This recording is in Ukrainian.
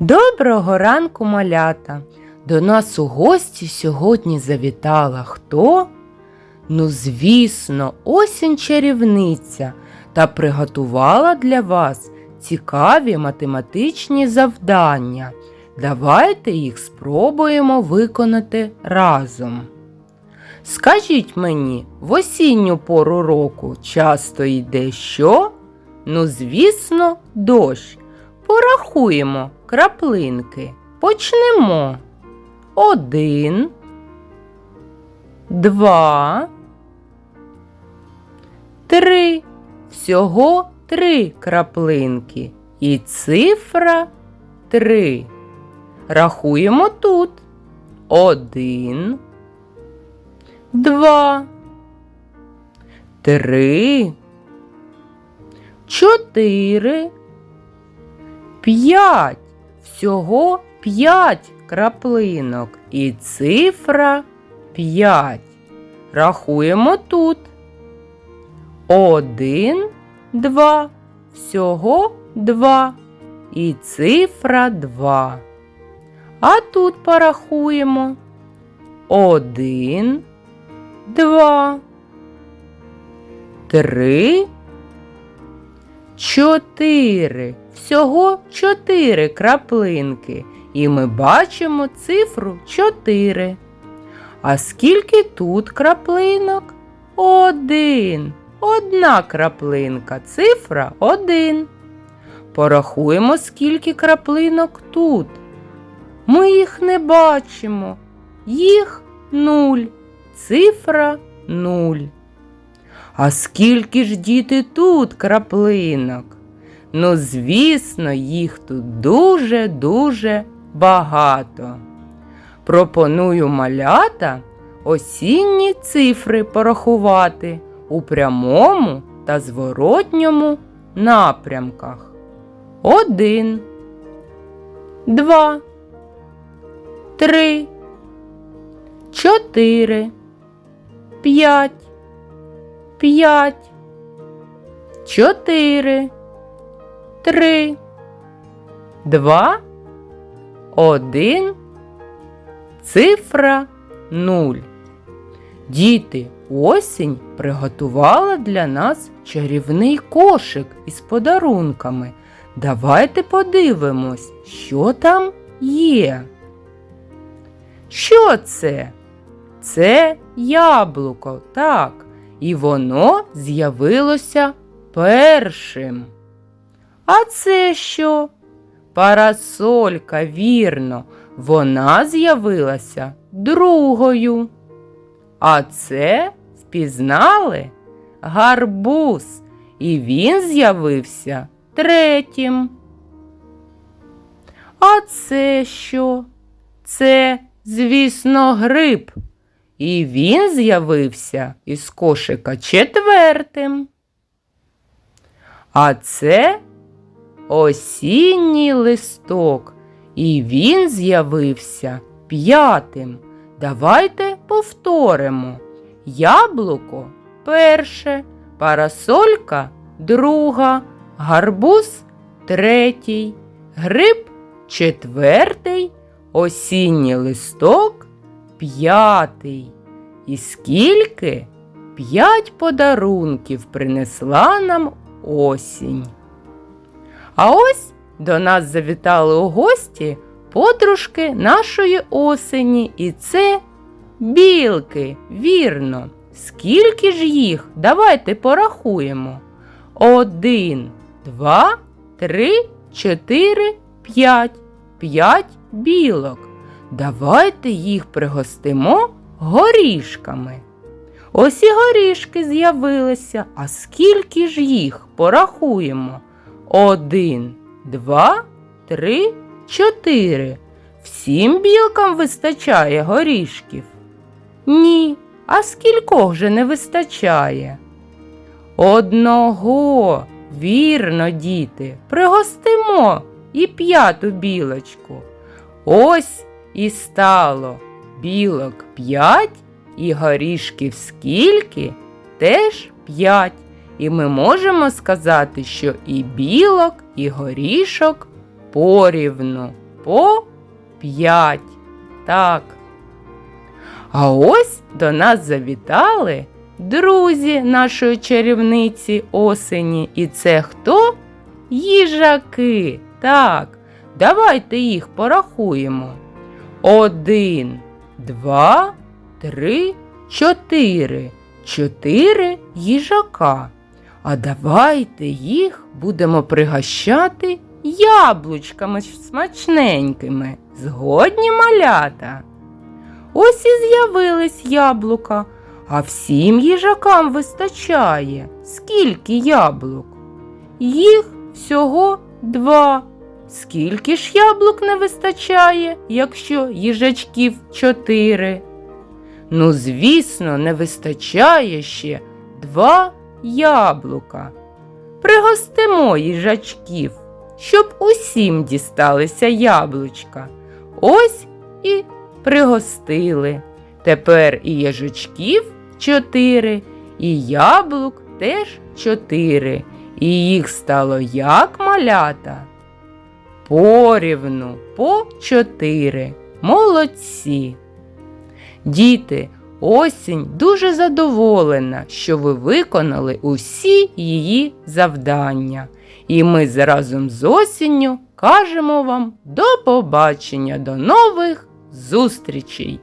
Доброго ранку, малята! До нас у гості сьогодні завітала хто? Ну, звісно, осінь чарівниця та приготувала для вас цікаві математичні завдання. Давайте їх спробуємо виконати разом. Скажіть мені, в осінню пору року часто йде що? Ну, звісно, дощ. Порахуємо краплинки. Почнемо. Один, два, три. Всього три краплинки. І цифра три. Рахуємо тут. Один, два, три, чотири. П'ять. Всього п'ять краплинок. І цифра п'ять. Рахуємо тут. Один, два. Всього два. І цифра два. А тут порахуємо. Один, два, три, чотири. Всього чотири краплинки. І ми бачимо цифру 4. А скільки тут краплинок? Один. Одна краплинка. Цифра 1. Порахуємо, скільки краплинок тут. Ми їх не бачимо. Їх нуль. Цифра 0. А скільки ж діти тут краплинок? Ну, звісно, їх тут дуже-дуже багато. Пропоную малята осінні цифри порахувати у прямому та зворотньому напрямках. Один, два, три, чотири, п'ять, п'ять, чотири три, два, один, цифра нуль. Діти, осінь приготувала для нас чарівний кошик із подарунками. Давайте подивимось, що там є. Що це? Це яблуко, так, і воно з'явилося першим. А це що? Парасолька, вірно, вона з'явилася другою. А це впізнали гарбуз, і він з'явився третім. А це що? Це, звісно, гриб. І він з'явився із кошика четвертим. А це осінній листок, і він з'явився п'ятим. Давайте повторимо. Яблуко перше, парасолька друга, гарбуз третій, гриб четвертий, осінній листок п'ятий. І скільки? П'ять подарунків принесла нам осінь. А ось до нас завітали у гості подружки нашої осені, і це білки, вірно. Скільки ж їх? Давайте порахуємо. Один, два, три, чотири, п'ять. П'ять білок. Давайте їх пригостимо горішками. Ось і горішки з'явилися, а скільки ж їх порахуємо? Один, два, три, чотири. Всім білкам вистачає горішків? Ні, а скількох же не вистачає? Одного, вірно, діти, пригостимо і п'яту білочку. Ось і стало білок п'ять, і горішків скільки теж п'ять. І ми можемо сказати, що і білок, і горішок порівну. по п'ять. Так. А ось до нас завітали друзі нашої чарівниці осені. І це хто? Їжаки. Так, давайте їх порахуємо. Один, два, три, чотири. Чотири їжака. А давайте їх будемо пригощати яблучками смачненькими. Згодні малята. Ось і з'явились яблука, а всім їжакам вистачає. Скільки яблук? Їх всього два. Скільки ж яблук не вистачає, якщо їжачків чотири? Ну, звісно, не вистачає ще два яблука. Пригостимо їжачків, щоб усім дісталися яблучка. Ось і пригостили. Тепер і їжачків чотири, і яблук теж чотири. І їх стало як малята? Порівну по чотири. Молодці. Діти, осінь дуже задоволена, що ви виконали усі її завдання. І ми разом з осінню кажемо вам до побачення, до нових зустрічей!